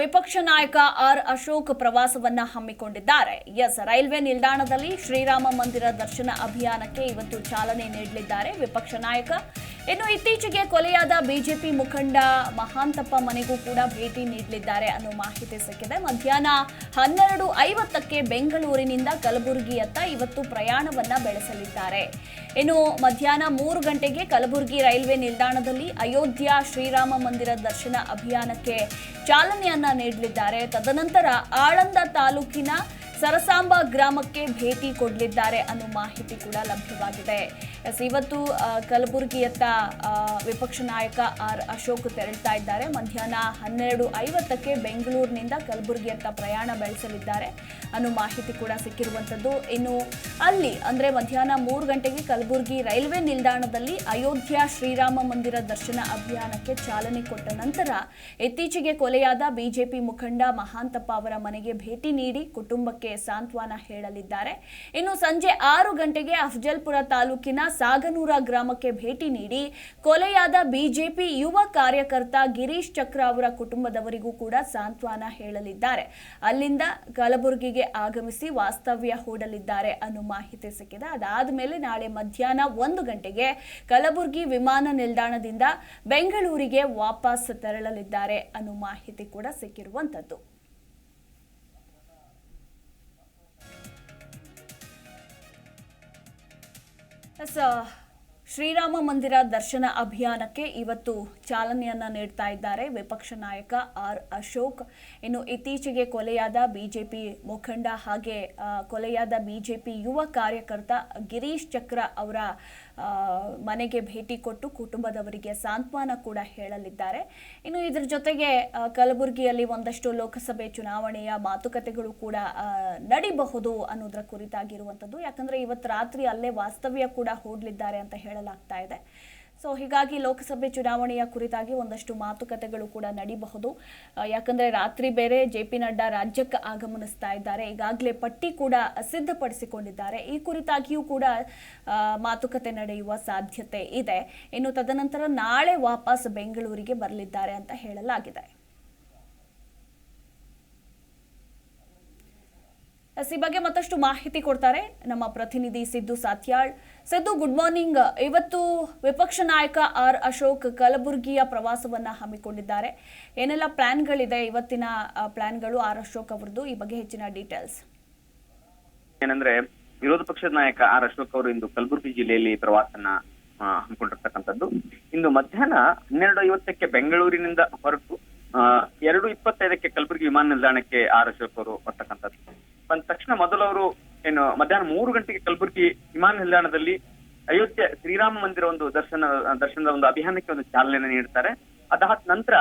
ವಿಪಕ್ಷ ನಾಯಕ ಆರ್ ಅಶೋಕ್ ಪ್ರವಾಸವನ್ನ ಹಮ್ಮಿಕೊಂಡಿದ್ದಾರೆ. ಎಸ್, ರೈಲ್ವೆ ನಿಲ್ದಾಣದಲ್ಲಿ ಶ್ರೀರಾಮ ಮಂದಿರ ದರ್ಶನ ಅಭಿಯಾನಕ್ಕೆ ಇವತ್ತು ಚಾಲನೆ ನೀಡಲಿದ್ದಾರೆ ವಿಪಕ್ಷ ನಾಯಕ. ಇನ್ನು ಇತ್ತೀಚೆಗೆ ಕೊಲೆಯಾದ ಬಿಜೆಪಿ ಮುಖಂಡ ಮಹಾಂತಪ್ಪ ಮನೆಗೂ ಕೂಡ ಭೇಟಿ ನೀಡಲಿದ್ದಾರೆ ಅನ್ನೋ ಮಾಹಿತಿ ಸಿಕ್ಕಿದೆ. ಮಧ್ಯಾಹ್ನ ಹನ್ನೆರಡು ಐವತ್ತಕ್ಕೆ ಬೆಂಗಳೂರಿನಿಂದ ಕಲಬುರಗಿಯತ್ತ ಇವತ್ತು ಪ್ರಯಾಣವನ್ನ ಬೆಳೆಸಲಿದ್ದಾರೆ. ಇನ್ನು ಮಧ್ಯಾಹ್ನ ಮೂರು ಗಂಟೆಗೆ ಕಲಬುರಗಿ ರೈಲ್ವೆ ನಿಲ್ದಾಣದಲ್ಲಿ ಅಯೋಧ್ಯ ಶ್ರೀರಾಮ ಮಂದಿರ ದರ್ಶನ ಅಭಿಯಾನಕ್ಕೆ ಚಾಲನೆಯನ್ನ ನೀಡಲಿದ್ದಾರೆ. ತದನಂತರ ಆಳಂದ ತಾಲೂಕಿನ ಸರಸಾಂಬ ಗ್ರಾಮಕ್ಕೆ ಭೇಟಿ ಕೊಡಲಿದ್ದಾರೆ ಅನ್ನೋ ಮಾಹಿತಿ ಕೂಡ ಲಭ್ಯವಾಗಿದೆ. ಎಸ್, ಇವತ್ತು ಕಲಬುರಗಿಯತ್ತ ವಿಪಕ್ಷ ನಾಯಕ ಆರ್ ಅಶೋಕ್ ತೆರಳ್ತಾ ಇದ್ದಾರೆ. ಮಧ್ಯಾಹ್ನ ಹನ್ನೆರಡು ಐವತ್ತಕ್ಕೆ ಬೆಂಗಳೂರಿನಿಂದ ಕಲಬುರಗಿಯತ್ತ ಪ್ರಯಾಣ ಬೆಳೆಸಲಿದ್ದಾರೆ. ಅನ್ನೋ ಮಾಹಿತಿ ಕೂಡ ಸಿಕ್ಕಿರುವಂಥದ್ದು. ಇನ್ನು ಅಲ್ಲಿ ಅಂದರೆ ಮಧ್ಯಾಹ್ನ ಮೂರು ಗಂಟೆಗೆ ಕಲಬುರಗಿ ರೈಲ್ವೆ ನಿಲ್ದಾಣದಲ್ಲಿ ಅಯೋಧ್ಯ ಶ್ರೀರಾಮ ಮಂದಿರ ದರ್ಶನ ಅಭಿಯಾನಕ್ಕೆ ಚಾಲನೆ ಕೊಟ್ಟ ನಂತರ ಇತ್ತೀಚೆಗೆ ಕೊಲೆಯಾದ ಬಿಜೆಪಿ ಮುಖಂಡ ಮಹಾಂತಪ್ಪ ಅವರ ಮನೆಗೆ ಭೇಟಿ ನೀಡಿ ಕುಟುಂಬಕ್ಕೆ ಸಾಂತ್ವನ ಹೇಳಲಿದ್ದಾರೆ. ಇನ್ನು ಸಂಜೆ ಆರು ಗಂಟೆಗೆ ಅಫ್ಜಲ್ಪುರ ತಾಲೂಕಿನ ಸಾಗನೂರ ಗ್ರಾಮಕ್ಕೆ ಭೇಟಿ ನೀಡಿ ಕೊಲೆಯಾದ ಬಿಜೆಪಿ ಯುವ ಕಾರ್ಯಕರ್ತ ಗಿರೀಶ್ ಚಕ್ರ ಅವರ ಕುಟುಂಬದವರಿಗೂ ಕೂಡ ಸಾಂತ್ವನ ಹೇಳಲಿದ್ದಾರೆ. ಅಲ್ಲಿಂದ ಕಲಬುರಗಿಗೆ ಆಗಮಿಸಿ ವಾಸ್ತವ್ಯ ಹೂಡಲಿದ್ದಾರೆ ಅನ್ನೋ ಮಾಹಿತಿ ಸಿಕ್ಕಿದೆ. ಅದಾದ ಮೇಲೆ ನಾಳೆ ಮಧ್ಯಾಹ್ನ ಒಂದು ಗಂಟೆಗೆ ಕಲಬುರಗಿ ವಿಮಾನ ನಿಲ್ದಾಣದಿಂದ ಬೆಂಗಳೂರಿಗೆ ವಾಪಸ್ ತೆರಳಲಿದ್ದಾರೆ ಅನ್ನೋ ಮಾಹಿತಿ ಕೂಡ ಸಿಕ್ಕಿರುವಂಥದ್ದು. ಎಸ್ ಶ್ರೀರಾಮ ಮಂದಿರ ದರ್ಶನ ಅಭಿಯಾನಕ್ಕೆ ಇವತ್ತು ಚಾಲನೆಯನ್ನ ನೀಡ್ತಾ ಇದ್ದಾರೆ ವಿಪಕ್ಷ ನಾಯಕ ಆರ್ ಅಶೋಕ್. ಇನ್ನು ಇತ್ತೀಚೆಗೆ ಕೊಲೆಯಾದ ಬಿಜೆಪಿ ಮುಖಂಡ ಹಾಗೆ ಕೊಲೆಯಾದ ಬಿಜೆಪಿ ಯುವ ಕಾರ್ಯಕರ್ತ ಗಿರೀಶ್ ಚಕ್ರ ಅವರ ಮನೆಗೆ ಭೇಟಿ ಕೊಟ್ಟು ಕುಟುಂಬದವರಿಗೆ ಸಾಂತ್ವನ ಕೂಡ ಹೇಳಲಿದ್ದಾರೆ. ಇನ್ನು ಇದರ ಜೊತೆಗೆ ಕಲಬುರಗಿಯಲ್ಲಿ ಒಂದಷ್ಟು ಲೋಕಸಭೆ ಚುನಾವಣೆಯ ಮಾತುಕತೆಗಳು ಕೂಡ ನಡಿಬಹುದು ಅನ್ನೋದರ ಕುರಿತಾಗಿರುವಂಥದ್ದು. ಯಾಕಂದ್ರೆ ಇವತ್ತು ರಾತ್ರಿ ಅಲ್ಲೇ ವಾಸ್ತವ್ಯ ಕೂಡ ಹೂಡಲಿದ್ದಾರೆ ಅಂತ ಹೇಳಲಾಗ್ತಾ ಇದೆ. ಸೊ ಹೀಗಾಗಿ ಲೋಕಸಭೆ ಚುನಾವಣೆಯ ಕುರಿತಾಗಿ ಒಂದಷ್ಟು ಮಾತುಕತೆಗಳು ಕೂಡ ನಡೀಬಹುದು. ಯಾಕಂದ್ರೆ ರಾತ್ರಿ ಬೇರೆ ಜೆ ಪಿ ನಡ್ಡಾ ರಾಜ್ಯಕ್ಕೆ ಆಗಮನಿಸ್ತಾ ಇದ್ದಾರೆ. ಈಗಾಗಲೇ ಪಟ್ಟಿ ಕೂಡ ಸಿದ್ಧಪಡಿಸಿಕೊಂಡಿದ್ದಾರೆ. ಈ ಕುರಿತಾಗಿಯೂ ಕೂಡ ಮಾತುಕತೆ ನಡೆಯುವ ಸಾಧ್ಯತೆ ಇದೆ. ಇನ್ನು ತದನಂತರ ನಾಳೆ ವಾಪಸ್ ಬೆಂಗಳೂರಿಗೆ ಬರಲಿದ್ದಾರೆ ಅಂತ ಹೇಳಲಾಗಿದೆ. ಈ ಬಗ್ಗೆ ಮತ್ತಷ್ಟು ಮಾಹಿತಿ ಕೊಡ್ತಾರೆ ನಮ್ಮ ಪ್ರತಿನಿಧಿ ಸಿದ್ದು ಸಾತ್ಯಾಳ್. ಸಿದ್ದು ಗುಡ್ ಮಾರ್ನಿಂಗ್ ಇವತ್ತು ವಿಪಕ್ಷ ನಾಯಕ ಆರ್ ಅಶೋಕ್ ಕಲಬುರಗಿಯ ಪ್ರವಾಸವನ್ನ ಹಮ್ಮಿಕೊಂಡಿದ್ದಾರೆ. ಏನೆಲ್ಲ ಪ್ಲಾನ್ಗಳಿದೆ ಇವತ್ತಿನ ಪ್ಲಾನ್ಗಳು ಆರ್ ಅಶೋಕ್ ಅವರದ್ದು? ಈ ಬಗ್ಗೆ ಹೆಚ್ಚಿನ ಡೀಟೇಲ್ಸ್. ಏನಂದ್ರೆ, ವಿರೋಧ ಪಕ್ಷದ ನಾಯಕ ಆರ್ ಅಶೋಕ್ ಅವರು ಇಂದು ಕಲಬುರಗಿ ಜಿಲ್ಲೆಯಲ್ಲಿ ಪ್ರವಾಸನ ಹಮ್ಮಿಕೊಂಡಿರ್ತಕ್ಕಂಥದ್ದು. ಇಂದು ಮಧ್ಯಾಹ್ನ ಹನ್ನೆರಡು ಐವತ್ತಕ್ಕೆ ಬೆಂಗಳೂರಿನಿಂದ ಹೊರಟು ಎರಡು ಇಪ್ಪತ್ತೈದಕ್ಕೆ ಕಲಬುರಗಿ ವಿಮಾನ ನಿಲ್ದಾಣಕ್ಕೆ ಆರ್ ಅಶೋಕ್ ಅವರು ಬರ್ತಕ್ಕಂಥದ್ದು. ಬಂದ ತಕ್ಷಣ ಮೊದಲು ಅವರು ಏನು, ಮಧ್ಯಾಹ್ನ ಮೂರು ಗಂಟೆಗೆ ಕಲಬುರಗಿ ವಿಮಾನ ನಿಲ್ದಾಣದಲ್ಲಿ ಅಯೋಧ್ಯೆ ಶ್ರೀರಾಮ ಮಂದಿರ ಒಂದು ದರ್ಶನ, ದರ್ಶನದ ಒಂದು ಅಭಿಯಾನಕ್ಕೆ ಒಂದು ಚಾಲನೆ ನೀಡುತ್ತಾರೆ. ಅದಾದ ನಂತರ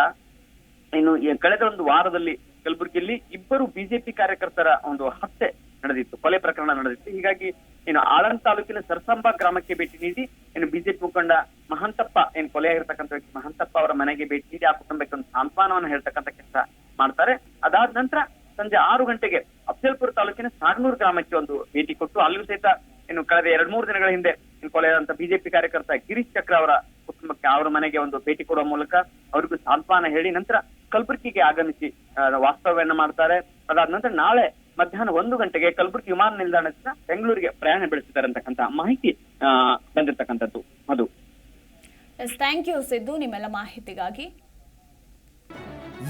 ಏನು ಕಳೆದ ಒಂದು ವಾರದಲ್ಲಿ ಕಲಬುರಗಿಯಲ್ಲಿ ಇಬ್ಬರು ಬಿಜೆಪಿ ಕಾರ್ಯಕರ್ತರ ಒಂದು ಹತ್ಯೆ ನಡೆದಿತ್ತು, ಕೊಲೆ ಪ್ರಕರಣ ನಡೆದಿತ್ತು. ಹೀಗಾಗಿ ಏನು ಆಳನ್ ತಾಲೂಕಿನ ಸರ್ಸಂಬ ಗ್ರಾಮಕ್ಕೆ ಭೇಟಿ ನೀಡಿ ಏನು ಬಿಜೆಪಿ ಮುಖಂಡ ಮಹಂತಪ್ಪ, ಏನ್ ಕೊಲೆ ಆಗಿರ್ತಕ್ಕಂಥ ವ್ಯಕ್ತಿ ಮಹಂತಪ್ಪ ಅವರ ಮನೆಗೆ ಭೇಟಿ ನೀಡಿ, ಆ ಕುಟುಂಬಕ್ಕೆ ಒಂದು ಸಾಂತ್ವನವನ್ನು ಹೇಳ್ತಕ್ಕಂಥ ಕೆಲಸ ಮಾಡ್ತಾರೆ. ಅದಾದ ನಂತರ ಸಂಜೆ ಆರು ಗಂಟೆಗೆ ಅಫ್ಜಲ್ಪುರ ತಾಲೂಕಿನ ಸಾಗನೂರು ಗ್ರಾಮಕ್ಕೆ ಒಂದು ಭೇಟಿ ಕೊಟ್ಟು ಅಲ್ಲಿಯೂ ಸಹಿತ ಇನ್ನು ಕಳೆದ ಎರಡ್ ಮೂರು ದಿನಗಳ ಹಿಂದೆ ಕೊಲೆಯಾದಂತ ಬಿಜೆಪಿ ಕಾರ್ಯಕರ್ತ ಗಿರೀಶ್ ಚಕ್ರ ಅವರ ಕುಟುಂಬಕ್ಕೆ ಅವರ ಮನೆಗೆ ಒಂದು ಭೇಟಿ ಕೊಡುವ ಮೂಲಕ ಅವರಿಗೂ ಸಾಂತ್ವನ ಹೇಳಿ ನಂತರ ಕಲಬುರಗಿಗೆ ಆಗಮಿಸಿ ವಾಸ್ತವ್ಯವನ್ನು ಮಾಡ್ತಾರೆ. ಅದಾದ ನಂತರ ನಾಳೆ ಮಧ್ಯಾಹ್ನ ಒಂದು ಗಂಟೆಗೆ ಕಲಬುರಗಿ ವಿಮಾನ ನಿಲ್ದಾಣದಿಂದ ಬೆಂಗಳೂರಿಗೆ ಪ್ರಯಾಣ ಬೆಳೆಸಿದ್ದಾರೆ ಅಂತಕ್ಕಂತ ಮಾಹಿತಿ ಬಂದಿರತಕ್ಕಂಥದ್ದು ಅದು. ಥ್ಯಾಂಕ್ ಯು ಸಿದ್ದು, ನಿಮ್ಮೆಲ್ಲ ಮಾಹಿತಿಗಾಗಿ.